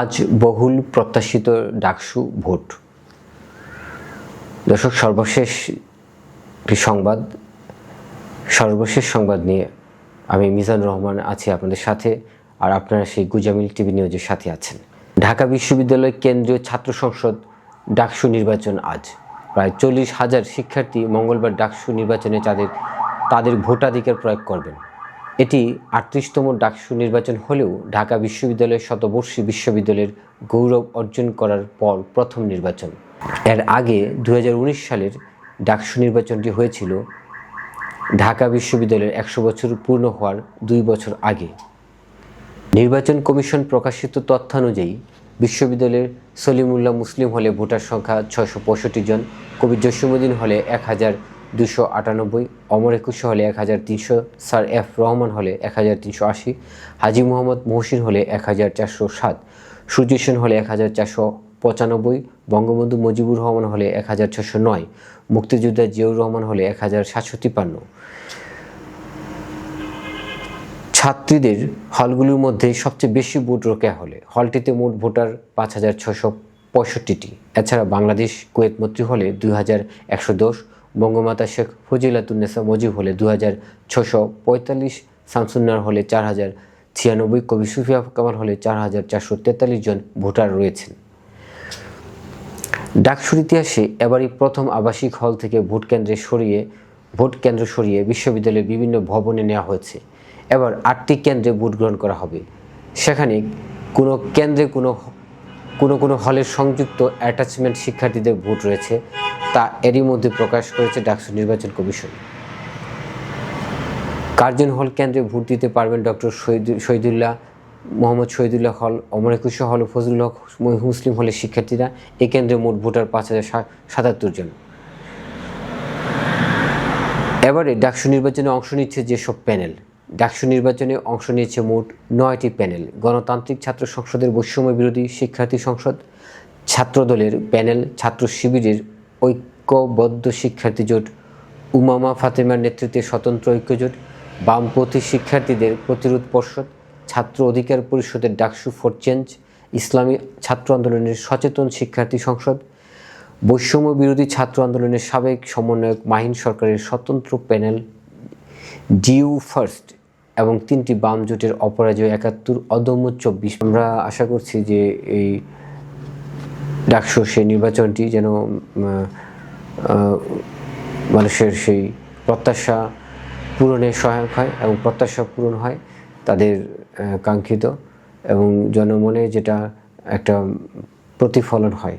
আজ বহুল প্রত্যাশিত ডাকসু ভোট। দর্শক, সর্বশেষ সংবাদ। সর্বশেষ সংবাদ নিয়ে আমি মিজানুর রহমান আছি আপনাদের সাথে আর আপনারা সেই গুজামিল টিভি নিউজের সাথে আছেন। ঢাকা বিশ্ববিদ্যালয় কেন্দ্রীয় ছাত্র সংসদ ডাকসু নির্বাচন আজ। প্রায় চল্লিশ হাজার শিক্ষার্থী মঙ্গলবার ডাকসু নির্বাচনে তাদের তাদের ভোটাধিকার প্রয়োগ করবেন। এটি আটত্রিশতম ডাকসু নির্বাচন হলেও ঢাকা বিশ্ববিদ্যালয়ের শতবর্ষী বিশ্ববিদ্যালয়ের গৌরব অর্জন করার পর প্রথম নির্বাচন। এর আগে দু হাজার উনিশ সালের ডাকসু নির্বাচনটি হয়েছিল ঢাকা বিশ্ববিদ্যালয়ের একশো বছর পূর্ণ হওয়ার দুই বছর আগে। নির্বাচন কমিশন প্রকাশিত তথ্যানুযায়ী বিশ্ববিদ্যালয়ের সলিমুল্লাহ মুসলিম হলে ভোটার সংখ্যা ছয়শো পঁয়ষট্টি জন কবি জসিমুদ্দিন হলে এক হাজার দুশো আটানব্বই, অমর একুশ হলে এক হাজার তিনশো, স্যার এফ রহমান হলে এক হাজার তিনশো আশি, হাজি মোহাম্মদ মহসিন হলে এক হাজার চারশো সাত, সূর্য সেন হলে এক হাজার চারশো পঁচানব্বই, বঙ্গবন্ধু মুজিবুর রহমান হলে এক হাজার ছশো নয়, মুক্তিযোদ্ধা জিয়াউর রহমান হলে এক হাজার সাতশো তিপ্পান্ন। ছাত্রীদের হলগুলোর মধ্যে সবচেয়ে বেশি ভোট রোকেয়া হলে হলটিতে মোট ভোটার পাঁচ হাজার ছশো পঁয়ষট্টিটি। এছাড়া বাংলাদেশ, কুয়েত মৈত্রী হলে দুই হাজার একশো দশ বঙ্গমাতা শেখ ফজিলাতুন্নেসা মজিব হলে দু হাজার ছশো পঁয়তাল্লিশ, শামসুন্নার হলে চার হাজার ছিয়ানব্বই, কবি সুফিয়া কামাল হলে চার হাজার চারশো তেতাল্লিশ জন ভোটার রয়েছেন। ডাকসুর ইতিহাসে এবারই প্রথম আবাসিক হল থেকে ভোট কেন্দ্রে সরিয়ে, ভোট কেন্দ্র সরিয়ে বিশ্ববিদ্যালয়ের বিভিন্ন ভবনে নেওয়া হয়েছে। এবার আটটি কেন্দ্রে ভোট গ্রহণ করা হবে। সেখানে কোনো কেন্দ্রে কোনো কোনো কোনো হলের সংযুক্ত অ্যাটাচমেন্ট শিক্ষার্থীদের ভোট রয়েছে, তা এরই মধ্যে প্রকাশ করেছে ডাকসু নির্বাচন কমিশন। কার্জন হল কেন্দ্রে ভোট দিতে পারবেন ডক্টর শহীদুল্লাহ, মোহাম্মদ শহীদুল্লাহ হল, অমর একুশে হল হক মুসলিম হলের শিক্ষার্থীরা এই কেন্দ্রে মোট ভোটার পাঁচ হাজার সাতাত্তর জন। এবারে ডাকসু নির্বাচনে অংশ নিচ্ছে যেসব প্যানেল। ডাকসু নির্বাচনে অংশ নিয়েছে মোট নয়টি প্যানেল। গণতান্ত্রিক ছাত্র সংসদের বৈষম্য বিরোধী শিক্ষার্থী সংসদ, ছাত্রদলের প্যানেল, ছাত্র শিবিরের ঐক্যবদ্ধ শিক্ষার্থী জোট, উমামা ফাতেমার নেতৃত্বে স্বতন্ত্র ঐক্যজোট, বামপন্থী শিক্ষার্থীদের প্রতিরোধ পর্ষদ, ছাত্র অধিকার পরিষদের ডাকসু ফর চেঞ্জ, ইসলামী ছাত্র আন্দোলনের সচেতন শিক্ষার্থী সংসদ, বৈষম্য বিরোধী ছাত্র আন্দোলনের সাবেক সমন্বয়ক মাহিন সরকারের স্বতন্ত্র প্যানেল, ডিউ ফার্স্ট এবং তিনটি বাম জোটের অপরাজয় একাত্তর অদম্য চব্বিশ। আমরা আশা করছি যে এই ডাকসু সেই নির্বাচনটি যেন মানুষের সেই প্রত্যাশা পূরণে সহায়ক হয় এবং প্রত্যাশা পূরণ হয় তাদের কাঙ্ক্ষিত এবং জনমনে যেটা একটা প্রতিফলন হয়।